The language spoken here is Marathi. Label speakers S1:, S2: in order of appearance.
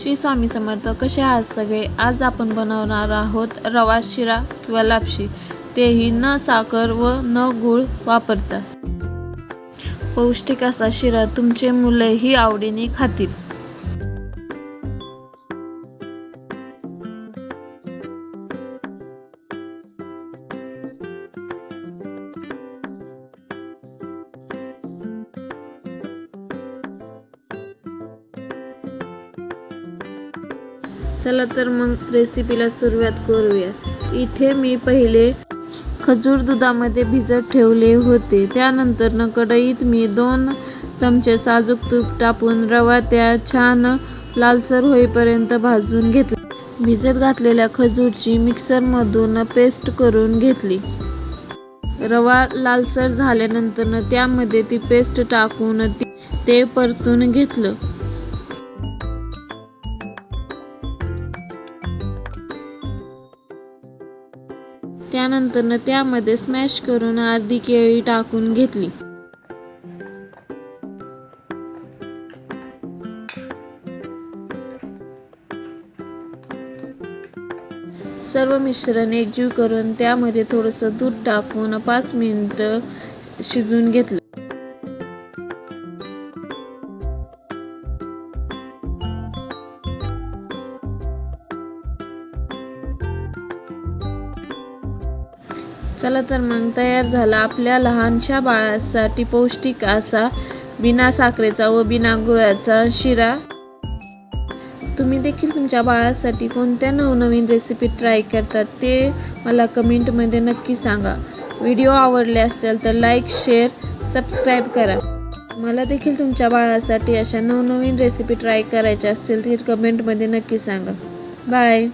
S1: श्री स्वामी समर्थ कसे आहात सगळे? आज आपण बनवणार आहोत रवा शिरा किंवा लापशी. तेही न साखर व न गूळ वापरता. पौष्टिक असा शिरा तुमचे मुलेही आवडीने खातील. चला तर मग रेसिपीला सुरुवात करूया. इथे मी पहिले खजूर दुधामध्ये भिजत ठेवले होते. त्यानंतर कढईत मी दोन चमचे साजूक तूप टाकून रवा त्या छान लालसर होईपर्यंत भाजून घेतला. भिजत घातलेल्या खजूरची मिक्सरमधून पेस्ट करून घेतली. रवा लालसर झाल्यानंतर त्यामध्ये ती पेस्ट टाकून ते परतून घेतलं. त्यानंतरनं त्यामध्ये स्मॅश करून अर्धी केळी टाकून घेतली. सर्व मिश्रण एकजीव करून त्यामध्ये थोडंसं दूध टाकून पाच मिनटं शिजवून घेतलं. चला तर मग तयार झाला आपल्या लहानशा बाळासाठी पौष्टिक असा बिना साखरेचा व बिना गुळाचा शिरा. तुम्ही देखील तुमच्या बाळासाठी कोणत्या नवनवीन रेसिपी ट्राय करतात ते मला कमेंटमध्ये नक्की सांगा. व्हिडिओ आवडले असेल तर लाईक शेअर सबस्क्राईब करा. मला देखील तुमच्या बाळासाठी अशा नवनवीन रेसिपी ट्राय करायच्या असतील तर कमेंटमध्ये नक्की सांगा. बाय